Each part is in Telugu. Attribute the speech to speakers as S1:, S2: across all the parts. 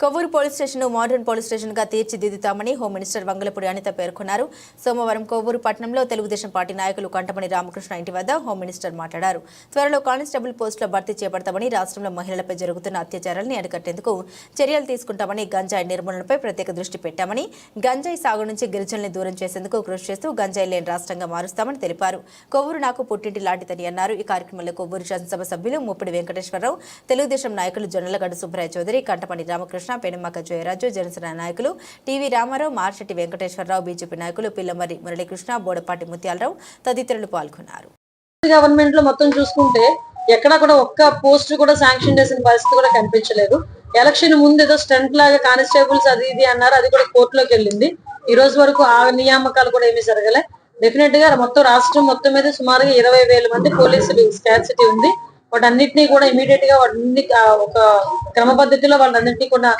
S1: Kovvur police station modern police స్టేషన్గా తీర్చిదిద్దుతామని హోం మినిస్టర్ వంగలపూడి అనిత పేర్కొన్నారు. సోమవారం కొవ్వూరు పట్టణంలో తెలుగుదేశం పార్టీ నాయకులు కంటమణి రామకృష్ణ ఇంటి వద్ద హోం మినిస్టర్ మాట్లాడారు. త్వరలో కానిస్టేబుల్ పోస్టుల భర్తీ చేపడతామని రాష్ట్రంలో మహిళలపై జరుగుతున్న అత్యాచారాన్ని అరికట్టేందుకు చర్యలు తీసుకుంటామని గంజాయి నిర్మూలనపై ప్రత్యేక దృష్టి పెట్టామని గంజాయి సాగు నుంచి గిరిజనుల్ని దూరం చేసేందుకు కృషి చేస్తూ గంజాయి లేని రాష్ట్రంగా మారుస్తామని తెలిపారు. కొవ్వూరు నాకు పుట్టింటి లాంటిదని అన్నారు. ఈ కార్యక్రమంలో కొవ్వూరు శాసనసభ సభ్యులు ముప్పిడి వెంకటేశ్వరరావు తెలుగుదేశం నాయకులు జొన్నలగడ్డ సుబ్బరాయ చౌదరి కంటపణి రామకృష్ణ పెనుమక్క జయరాజు జనసేన నాయకులు టీవీ రామారావు మార్చెట్టి వెంకటేశ్వరరావు బీజేపీ నాయకులు పిల్లమరి మురళీకృష్ణ బోడపాటి ముత్యాలరావు తదితరులు పాల్గొన్నారు.
S2: గవర్నమెంట్లో మొత్తం చూసుకుంటే ఎక్కడ కూడా ఒక్క పోస్ట్ కూడా శాంక్షన్ చేసిన పరిస్థితి కూడా కనిపించలేదు. ఎలక్షన్ ముందు ఏదో స్టంట్ లాగా కానిస్టేబుల్స్ అది ఇది అన్నారు అది కూడా కోర్టులోకి వెళ్ళింది. ఈ రోజు వరకు ఆ నియామకాలు కూడా ఏమీ జరగలే. డెఫినెట్గా మొత్తం రాష్ట్రం మొత్తం మీద సుమారుగా ఇరవై వేల మంది పోలీసులు స్కాసిటీ ఉంది. వాటన్నిటినీ కూడా ఇమీడియట్గా వాటిని ఆ, ఒక క్రమ పద్ధతిలో వాళ్ళన్నింటినీ కూడా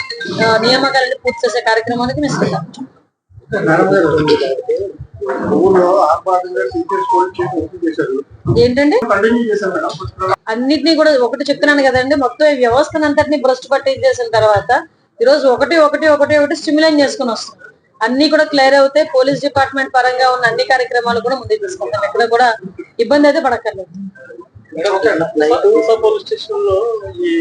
S2: నియామకాలను పూర్తి చేసే కార్యక్రమానికి మేము సిద్ధం.
S3: పుస్తకాలు
S2: అన్నిటినీ కూడా ఒకటి చెప్తున్నాను కదండి మొత్తం ఈ వ్యవస్థను అంతటిని భ్రష్టు పట్టించేసిన తర్వాత ఈ రోజు ఒకటి ఒకటి ఒకటి ఒకటి స్టిమ్యులైన్ చేసుకుని వస్తాం అన్ని కూడా క్లియర్ అవుతాయి పోలీస్ డిపార్ట్మెంట్ పరంగా ఉన్న అన్ని కార్యక్రమాలు కూడా ముందుకు తీసుకుంటాం. ఎక్కడ కూడా ఇబ్బంది అయితే పడక్కర్లేదు.
S4: పోలీస్ స్టేషన్లో ఈ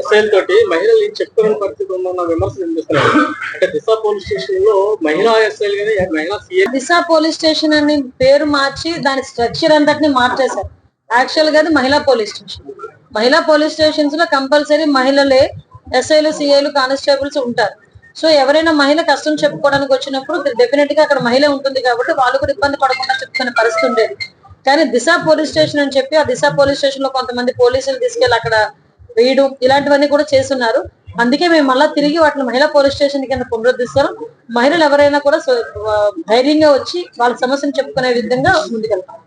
S4: ఎస్ఐల్ తోటి మహిళలు ఏం చెప్పుకోలేని పరిస్థితి ఉందన్న విమర్శలు వినిపిస్తున్నాయి. అంటే దిశ పోలీస్ స్టేషన్లో మహిళా ఎస్ఐలు కానీ మహిళా
S2: దిశ పోలీస్ స్టేషన్ అని పేరు మార్చి దాని స్ట్రక్చర్ అంతటిని మార్చేశారు. యాక్చువల్గా అది మహిళా పోలీస్ స్టేషన్. మహిళా పోలీస్ స్టేషన్స్లో కంపల్సరీ మహిళలే ఎస్ఐలు సిఐలు కానిస్టేబుల్స్ ఉంటారు. సో ఎవరైనా మహిళ కష్టం చెప్పుకోవడానికి వచ్చినప్పుడు డెఫినెట్గా అక్కడ మహిళ ఉంటుంది కాబట్టి వాళ్ళు కూడా ఇబ్బంది పడకుండా చెప్పుకునే పరిస్థితి ఉండేది. కానీ దిశ పోలీస్ స్టేషన్ అని చెప్పి ఆ దిశ పోలీస్ స్టేషన్లో కొంతమంది పోలీసులు తీసుకెళ్ళి అక్కడ వేయడం ఇలాంటివన్నీ కూడా చేస్తున్నారు. అందుకే మేము మళ్ళా తిరిగి వాటిని మహిళా పోలీస్ స్టేషన్ కింద పునరుద్ధరిస్తాం. మహిళలు ఎవరైనా కూడా ధైర్యంగా వచ్చి వాళ్ళ సమస్యను చెప్పుకునే విధంగా ముందుకెళ్తాం.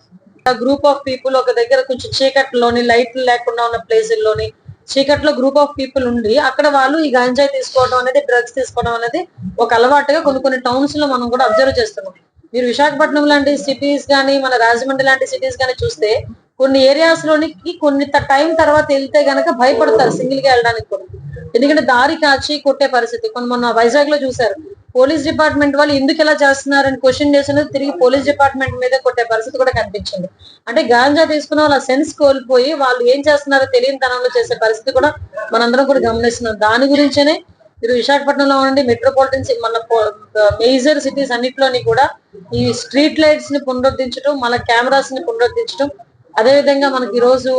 S2: గ్రూప్ ఆఫ్ పీపుల్ ఒక దగ్గర కొంచెం చీకట్లోని లైట్లు లేకుండా ఉన్న ప్లేసుల్లోని చీకట్లో గ్రూప్ ఆఫ్ పీపుల్ ఉండి అక్కడ వాళ్ళు ఈ గంజాయి తీసుకోవడం అనేది డ్రగ్స్ తీసుకోవడం అనేది ఒక అలవాటుగా కొన్ని కొన్ని టౌన్స్లో మనం కూడా అబ్జర్వ్ చేస్తున్నాం. మీరు విశాఖపట్నం లాంటి సిటీస్ కానీ మన రాజమండ్రి లాంటి సిటీస్ కానీ చూస్తే కొన్ని ఏరియాస్ లోనికి కొన్ని టైం తర్వాత వెళ్తే గనక భయపడతారు సింగిల్గా వెళ్ళడానికి కూడా. ఎందుకంటే దారి కాచి కొట్టే పరిస్థితి. కొన్ని మొన్న వైజాగ్లో చూసారు పోలీస్ డిపార్ట్మెంట్ వాళ్ళు ఎందుకు ఇలా చేస్తున్నారని క్వశ్చన్ చేసినది తిరిగి పోలీస్ డిపార్ట్మెంట్ మీద కొట్టే పరిస్థితి కూడా కనిపించింది. అంటే గాంజా తీసుకున్న వాళ్ళ సెన్స్ కోల్పోయి వాళ్ళు ఏం చేస్తున్నారో తెలియని తనంలో చేసే పరిస్థితి కూడా మనందరం కూడా గమనిస్తున్నాం. దాని గురించేనే మీరు విశాఖపట్నంలో ఉండి మెట్రోపాలిటన్ సి- మన మేజర్ సిటీస్ అన్నిటిలోని కూడా ఈ స్ట్రీట్ లైట్స్ని పునరుద్ధరించడం మన కెమెరాస్ని పునరుద్ధరించడం అదే విధంగా మనకి ఈ రోజు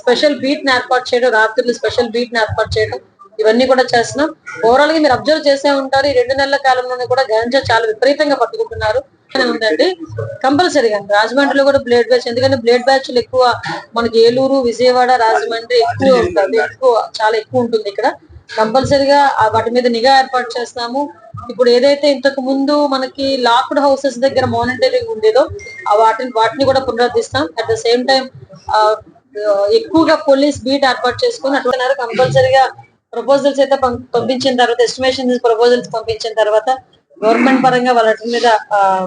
S2: స్పెషల్ బీట్ని ఏర్పాటు చేయడం రాత్రులు స్పెషల్ బీట్ని ఏర్పాటు చేయడం ఇవన్నీ కూడా చేస్తున్నాం. ఓవరాల్గా మీరు అబ్జర్వ్ చేసే ఉంటారు ఈ రెండు నెలల కాలంలోనే కూడా గంజా చాలా విపరీతంగా పట్టుకుంటున్నారు. ఉందండి. కంపల్సరీగా రాజమండ్రిలో కూడా బ్లేడ్ బ్యాచ్ ఎందుకంటే బ్లేడ్ బ్యాచ్లు ఎక్కువ మనకి ఏలూరు విజయవాడ రాజమండ్రి ఎక్కువ ఉంటుంది ఎక్కువ చాలా ఎక్కువ ఉంటుంది ఇక్కడ. కంపల్సరిగా వాటి మీద నిఘా ఏర్పాటు చేస్తాము ఇప్పుడు ఏదైతే ఇంతకు ముందు మనకి లాక్డ్ హౌసెస్ దగ్గర మానిటరింగ్ ఉండేదో ఆ వాటిని వాటిని కూడా పునరుద్ధిస్తాం అట్ ద సేమ్ టైం ఎక్కువగా పోలీస్ బీట్ ఏర్పాటు చేసుకుని అట్లున్నారు కంపల్సరిగా ప్రపోజల్స్ అయితే పంపించిన తర్వాత ఎస్టిమేషన్ ప్రపోజల్స్ పంపించిన తర్వాత గవర్నమెంట్ పరంగా వాటి మీద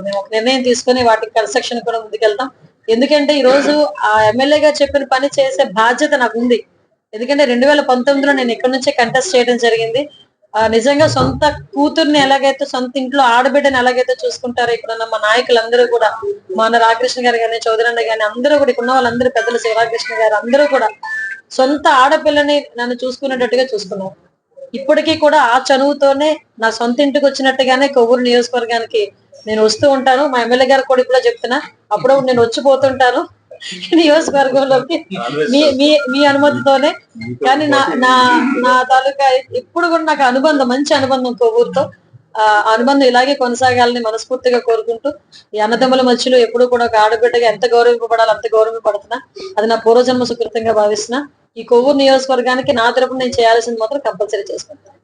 S2: మేము ఒక నిర్ణయం తీసుకొని వాటికి కన్స్ట్రక్షన్ కూడా ముందుకెళ్తాం. ఎందుకంటే ఈ రోజు ఆ ఎమ్మెల్యేగా చెప్పిన పని చేసే బాధ్యత నాకు ఉంది ఎందుకంటే రెండు వేల పంతొమ్మిదిలో నేను ఇక్కడ నుంచే కంటెస్ట్ చేయడం జరిగింది. ఆ, నిజంగా సొంత కూతుర్ని ఎలాగైతే సొంత ఇంట్లో ఆడబిడ్డని ఎలాగైతే చూసుకుంటారో ఇక్కడ ఉన్న మా నాయకులందరూ కూడా మన రాకృష్ణ గారు కానీ చౌదరన్న కానీ అందరూ కూడా ఇక్కడ ఉన్న వాళ్ళందరూ పెద్దలు శివరాకృష్ణ గారు అందరూ కూడా సొంత ఆడపిల్లని నన్ను చూసుకునేటట్టుగా చూసుకున్నారు. ఇప్పటికీ కూడా ఆ చనువుతోనే నా సొంత ఇంటికి వచ్చినట్టుగానే కొవ్వూరు నియోజకవర్గానికి నేను వస్తూ ఉంటాను. మా ఎమ్మెల్యే గారు కూడా ఇప్పుడు చెప్తున్నా అప్పుడప్పుడు నేను వచ్చిపోతుంటాను నియోజకవర్గంలోకి మీ మీ మీ అనుమతితోనే. కానీ నా నా నా తాలూకా ఇప్పుడు కూడా నాకు అనుబంధం మంచి అనుబంధం కొవ్వూరుతో. ఆ అనుబంధం ఇలాగే కొనసాగాలని మనస్ఫూర్తిగా కోరుకుంటూ ఈ అన్నదమ్ముల మధ్యలో ఎప్పుడు కూడా ఒక ఆడబిడ్డగా ఎంత గౌరవింపబడాలి అంత గౌరవింపబడుతున్నా. అది నా పూర్వజన్మ సుకృతంగా భావిస్తున్నా. ఈ కొవ్వూరు నియోజకవర్గానికి నా తరపున నేను చేయాల్సింది మాత్రం కంపల్సరీ చేసుకుంటాను